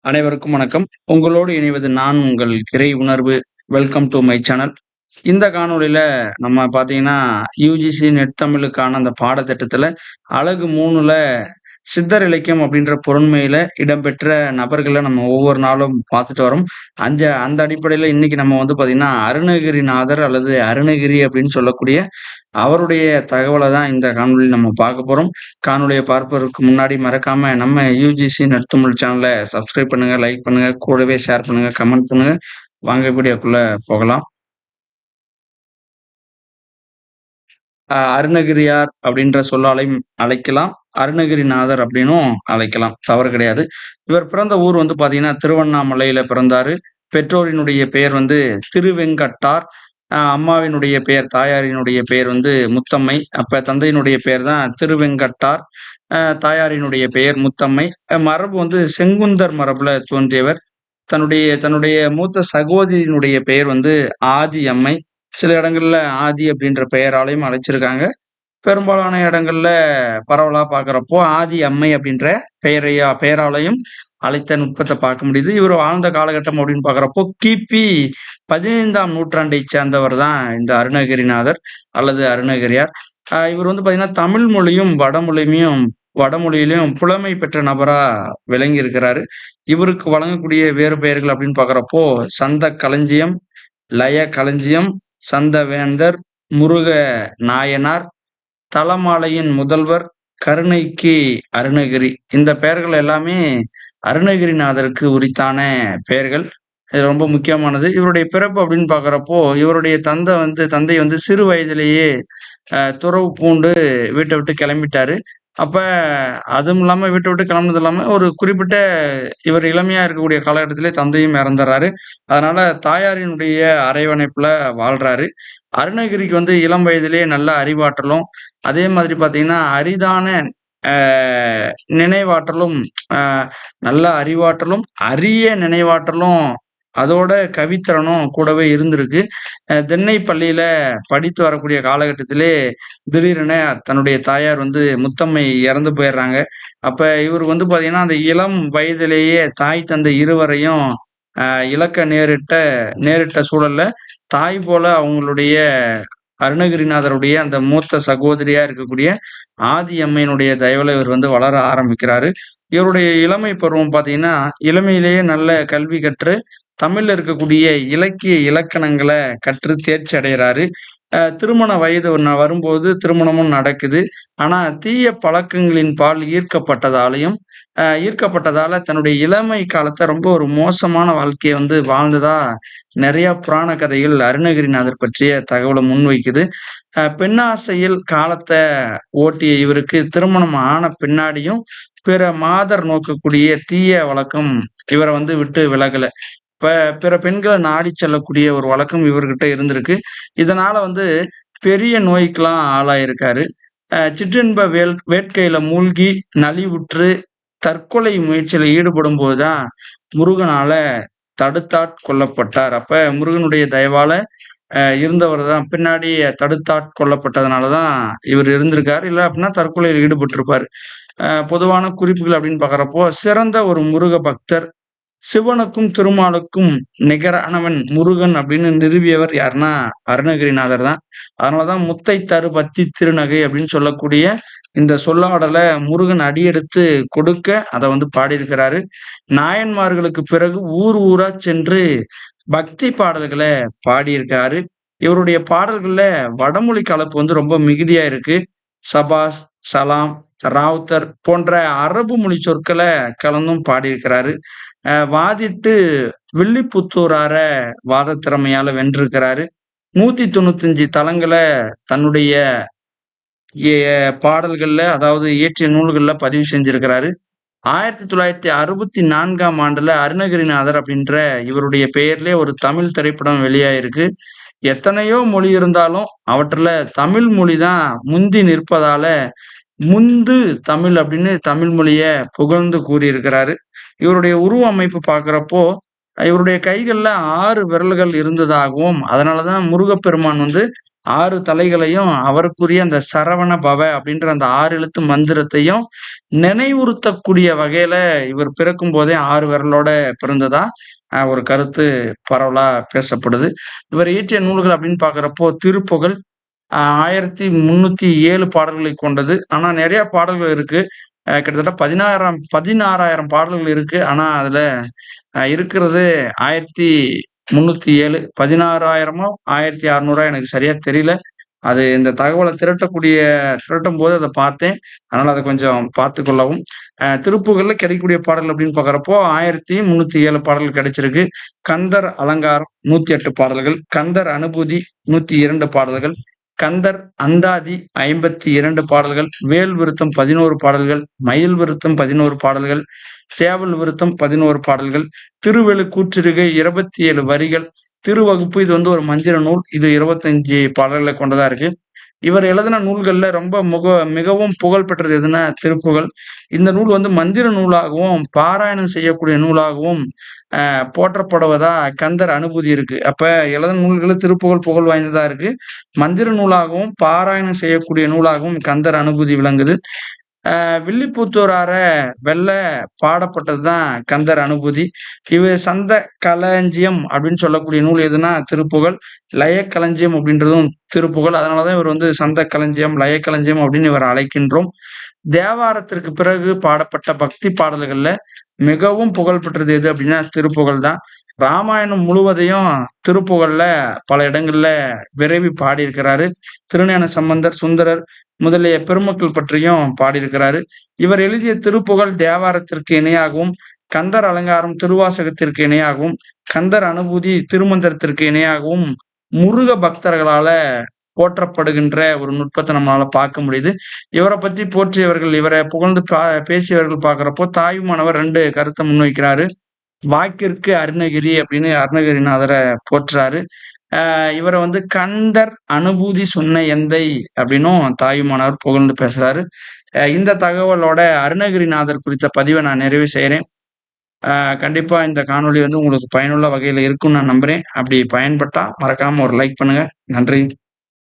அனைவருக்கும் வணக்கம். உங்களோடு இணைவது நான் உங்கள் இறை உணர்வு. Welcome to my channel. இந்த காணொளியில நம்ம பார்த்தீங்கன்னா, யூஜிசி நெட் தமிழுக்கான அந்த பாடத்திட்டத்துல அழகு மூணுல சித்தர் இலக்கியம் அப்படின்ற பொருண்மையில இடம்பெற்ற நபர்களை நம்ம ஒவ்வொரு நாளும் பார்த்துட்டு வரோம். அந்த அந்த அடிப்படையில இன்னைக்கு நம்ம வந்து பார்த்தீங்கன்னா, அருணகிரிநாதர் அல்லது அருணகிரி அப்படின்னு சொல்லக்கூடிய அவருடைய தகவலை தான் இந்த காணொலி நம்ம பார்க்க போறோம். காணொலியை பார்ப்பதற்கு முன்னாடி மறக்காம நம்ம யூஜிசி நெட் சேனலை சப்ஸ்கிரைப் பண்ணுங்க, லைக் பண்ணுங்க, கூடவே ஷேர் பண்ணுங்க, கமெண்ட் பண்ணுங்க. வாங்க வீடியோக்குள்ள போகலாம். அருணகிரியார் அப்படின்ற சொல்லாலையும் அழைக்கலாம். அருணகிரிநாதர் அப்படின்னும் அழைக்கலாம். தவறு கிடையாது. இவர் பிறந்த ஊர் வந்து பார்த்தீங்கன்னா, திருவண்ணாமலையில பிறந்தாரு. பெற்றோரினுடைய பெயர் வந்து திருவெங்கட்டார். அம்மாவினுடைய பெயர் தாயாரினுடைய பெயர் வந்து முத்தம்மை. அப்ப தந்தையினுடைய பெயர் தான் திருவெங்கட்டார். தாயாரினுடைய பெயர் முத்தம்மை. மரபு வந்து செங்குந்தர் மரபுல தோன்றியவர். தன்னுடைய தன்னுடைய மூத்த சகோதரியினுடைய பெயர் வந்து ஆதி அம்மை. சில இடங்கள்ல ஆதி அப்படின்ற பெயராலையும் அழைச்சிருக்காங்க. பெரும்பாலான இடங்கள்ல பரவலா பார்க்குறப்போ ஆதி அம்மை அப்படின்ற பெயரையா பெயராலையும் அழைத்த நுட்பத்தை பார்க்க முடியுது. இவர் வாழ்ந்த காலகட்டம் அப்படின்னு பார்க்குறப்போ கிபி 15ஆம் நூற்றாண்டைச் சேர்ந்தவர் தான் இந்த அருணகிரிநாதர் அல்லது அருணகிரியார். இவர் வந்து பார்த்தீங்கன்னா, தமிழ் மொழியும், வடமொழியும் வடமொழியிலும் புலமை பெற்ற நபரா விளங்கியிருக்கிறாரு. இவருக்கு வழங்கக்கூடிய வேறு பெயர்கள் அப்படின்னு பார்க்குறப்போ சந்த களஞ்சியம், லய களஞ்சியம், சந்தவேந்தர், முருக நாயனார், தலமாலையின் முதல்வர், கருணைக்கு அருணகிரி. இந்த பெயர்கள் எல்லாமே அருணகிரிநாதருக்கு உரித்தான பெயர்கள். இது ரொம்ப முக்கியமானது. இவருடைய பிறப்பு அப்படின்னு பார்க்குறப்போ இவருடைய தந்தை வந்து தந்தை வந்து சிறு வயதிலேயே துறவு பூண்டு வீட்டை விட்டு கிளம்பிட்டாரு. அப்ப அதுவும் இல்லாம வீட்டை விட்டு கிளம்புனது இல்லாம, ஒரு குறிப்பிட்ட இவர் இளமையா இருக்கக்கூடிய காலகட்டத்திலே தந்தையும் இறந்துறாரு அதனால தாயாரினுடைய அரவணைப்புல வாழ்றாரு. அருணகிரிக்கு வந்து இளம் வயதிலேயே நல்ல அறிவாற்றலும், அதே மாதிரி பார்த்தீங்கன்னா, அரிதான நினைவாற்றலும், நல்ல அறிவாற்றலும், அரிய நினைவாற்றலும், அதோட கவித்திறனும் கூடவே இருந்திருக்கு. தென்னை பள்ளியில படித்து வரக்கூடிய காலகட்டத்திலே, திடீரென தன்னுடைய தாயார் வந்து முத்தம்மை இறந்து போயிடுறாங்க அப்ப இவருக்கு வந்து பாத்தீங்கன்னா அந்த இளம் வயதிலேயே தாய், தந்தை இருவரையும் அ இழக்க நேரிட்ட நேரிட்ட சூழல்ல, தாய் போல அவங்களுடைய அருணகிரிநாதருடைய அந்த மூத்த சகோதரியா இருக்கக்கூடிய ஆதி அம்மையினுடைய தயவுல இவர் வந்து வளர ஆரம்பிக்கிறாரு. இவருடைய இளமை பருவம் பார்த்தீங்கன்னா, இளமையிலேயே நல்ல கல்வி கற்று, தமிழ்ல இருக்கக்கூடிய இலக்கிய இலக்கணங்களை கற்று தேர்ச்சி அடைகிறாரு திருமண வயது ஒண்ணு வரும்போது திருமணமும் நடக்குது. ஆனா, தீய பழக்கங்களின் பால் ஈர்க்கப்பட்டதாலயும், ஈர்க்கப்பட்டதால தன்னுடைய இளமை காலத்தை ரொம்ப ஒரு மோசமான வாழ்க்கையை வந்து வாழ்ந்ததா நிறைய புராண கதைகள் அருணகிரிநாதர் பற்றிய தகவலை முன்வைக்குது. பெண்ணாசையில் காலத்தை ஓட்டிய இவருக்கு திருமணம் ஆன பின்னாடியும், பிற மாதர் நோக்கக்கூடிய தீய வழக்கம் இவரை வந்து விட்டு விலகல. ப பிற பெண்களை நாடி செல்லக்கூடிய ஒரு வழக்கம் இவர்கிட்ட இருந்திருக்கு. இதனால வந்து பெரிய நோய்க்கெல்லாம் ஆளாயிருக்காரு. சிற்றின்ப வேல் வேட்கையில மூழ்கி நலிவுற்று தற்கொலை முயற்சியில ஈடுபடும் தான் முருகனால தடுத்தாட் கொள்ளப்பட்டார். அப்ப முருகனுடைய தயவால இருந்தவர் தான் பின்னாடி தடுத்தாட்கொல்லப்பட்டதனால தான் இவர் இருந்திருக்காரு. இல்லை அப்படின்னா தற்கொலையில் ஈடுபட்டிருப்பார் பொதுவான குறிப்புகள் அப்படின்னு பார்க்குறப்போ சிறந்த ஒரு முருக பக்தர். சிவனுக்கும், திருமாலுக்கும் நிகரானவன் முருகன் அப்படின்னு நிறுவியவர் யாருன்னா, அருணகிரிநாதர் தான். அதனாலதான் முத்தை தரு பத்தி திருநகை அப்படின்னு சொல்லக்கூடிய இந்த சொல்லாடலை முருகன் அடியெடுத்து கொடுக்க, அதை வந்து பாடியிருக்கிறாரு. நாயன்மார்களுக்கு பிறகு ஊர் ஊரா சென்று பக்தி பாடல்களை பாடியிருக்காரு. இவருடைய பாடல்கள்ல வடமொழி கலப்பு வந்து ரொம்ப மிகுதியா இருக்கு. சபாஸ், சலாம், ராவுத்தர் போன்ற அரபு மொழி சொற்களை கலந்தும் பாடியிருக்கிறாரு. வாதிட்டு வில்லிபுத்தூரார வாத திறமையால வென்றிருக்கிறாரு. 195 தலங்கள தன்னுடைய பாடல்கள்ல அதாவது இயற்றிய நூல்கள்ல பதிவு செஞ்சிருக்கிறாரு. 1964ஆம் ஆண்டுல அருணகிரிநாதர் அப்படின்ற இவருடைய பெயர்லே ஒரு தமிழ் திரைப்படம் வெளியாயிருக்கு. எத்தனையோ மொழி இருந்தாலும், அவற்றுல தமிழ் மொழி தான் முந்தி நிற்பதால, முந்து தமிழ் அப்படின்னு தமிழ் மொழிய புகழ்ந்து கூறியிருக்கிறாரு. இவருடைய உருவ அமைப்பு பார்க்கிறப்போ, இவருடைய கைகள்ல ஆறு விரல்கள் இருந்ததாகவும், அதனாலதான் முருகப்பெருமான் வந்து ஆறு தலைகளையும் அவருக்குரிய அந்த சரவண பவ அப்படின்ற அந்த ஆறு எழுத்து மந்திரத்தையும் நினைவுறுத்தக்கூடிய வகையில இவர் பிறக்கும் போதே ஆறு விரலோட பிறந்ததா ஒரு கருத்து பரவலா பேசப்படுது இவர் இயற்றிய நூல்கள் அப்படின்னு பாக்குறப்போ திருப்புகழ் ஆயிரத்தி முன்னூத்தி ஏழு பாடல்களை கொண்டது. ஆனா நிறைய பாடல்கள் இருக்கு. கிட்டத்தட்ட பதினாறாம் பதினாறாயிரம் பாடல்கள் இருக்கு. ஆனா அதுல இருக்கிறது ஆயிரத்தி முன்னூத்தி ஏழு. பதினாறாயிரமோ ஆயிரத்தி அறுநூறா எனக்கு சரியா தெரியல. அது இந்த தகவலை திரட்டக்கூடிய திரட்டும் போது அதை பார்த்தேன். அதனால அதை கொஞ்சம் பார்த்து கொள்ளவும். திருப்புகளில் திருப்புகள்ல கிடைக்கக்கூடிய பாடல் அப்படின்னு பார்க்குறப்போ ஆயிரத்தி முன்னூத்தி ஏழு பாடல்கள் கிடைச்சிருக்கு. கந்தர் அலங்காரம் நூத்தி எட்டு பாடல்கள். கந்தர் அனுபூதி நூத்தி இரண்டு பாடல்கள். கந்தர் அந்தாதி ஐம்பத்தி இரண்டு பாடல்கள் வேல் விருத்தம் பதினோரு பாடல்கள் மயில் விருத்தம் பதினோரு பாடல்கள் சேவல் விருத்தம் பதினோரு பாடல்கள் திருவெளு கூற்றிருகை இருபத்தி ஏழு வரிகள் திருவகுப்பு இது வந்து ஒரு மந்திர நூல் இது இருபத்தஞ்சு பாடல்களை கொண்டதா இருக்கு. இவர் எழுதின நூல்கள்ல ரொம்ப முக மிகவும் புகழ் பெற்றது எதுனா திருப்புகழ். இந்த நூல் வந்து மந்திர நூலாகவும் பாராயணம் செய்யக்கூடிய நூலாகவும் ஆஹ் போற்றப்படுவதா கந்தர் அனுபூதி இருக்கு. அப்ப எழுதின நூல்கள் திருப்புகழ் புகழ் வாய்ந்ததா இருக்கு. மந்திர நூலாகவும் பாராயணம் செய்யக்கூடிய நூலாகவும் கந்தர் அனுபூதி விளங்குது. வில்லிபுத்தூரார வெள்ள பாடப்பட்டதுதான் கந்தர் அனுபூதி. இவர் சந்த களஞ்சியம் அப்படின்னு சொல்லக்கூடிய நூல் எதுனா திருப்புகழ் லயக்களஞ்சியம் அப்படின்றதும் திருப்புகழ். அதனாலதான் இவர் வந்து சந்த களஞ்சியம் லயக்களஞ்சியம் அப்படின்னு இவர் அழைக்கின்றோம். தேவாரத்திற்கு பிறகு பாடப்பட்ட பக்தி பாடல்கள்ல மிகவும் புகழ் பெற்றது எது அப்படின்னா திருப்புகழ் தான். ராமாயணம் முழுவதையும் திருப்புகழ்ல பல இடங்கள்ல விரைவி பாடியிருக்கிறாரு. திருஞான சம்பந்தர் சுந்தரர் முதலிய பெருமக்கள் பற்றியும் பாடியிருக்கிறாரு. இவர் எழுதிய திருப்புகழ் தேவாரத்திற்கு இணையாகவும் கந்தர் அலங்காரம் திருவாசகத்திற்கு இணையாகவும் கந்தர் அனுபூதி திருமந்திரத்திற்கு இணையாகவும் முருக பக்தர்களால போற்றப்படுகின்ற ஒரு நுட்பத்தை நம்மளால பார்க்க முடியுது. இவரை பத்தி போற்றியவர்கள் இவரை புகழ்ந்து பா- பேசியவர்கள் பார்க்குறப்போ தாயுமானவர் ரெண்டு கருத்தை முன்வைக்கிறாரு. வாக்கிற்கு அருணகிரி அப்படின்னு அருணகிரிநாதரை போற்றுறாரு இவரை வந்து கந்தர் அனுபூதி சொன்ன எந்தை அப்படின்னும் தாயுமானவர் புகழ்ந்து பேசுறாரு. இந்த தகவலோட அருணகிரிநாதர் குறித்த பதிவை நான் நிறைவு செய்கிறேன் கண்டிப்பாக கண்டிப்பா இந்த காணொளி வந்து உங்களுக்கு பயனுள்ள வகையில் இருக்கும்னு நான் நம்புறேன். அப்படி பயன்பட்டா மறக்காம ஒரு லைக் பண்ணுங்க. நன்றி.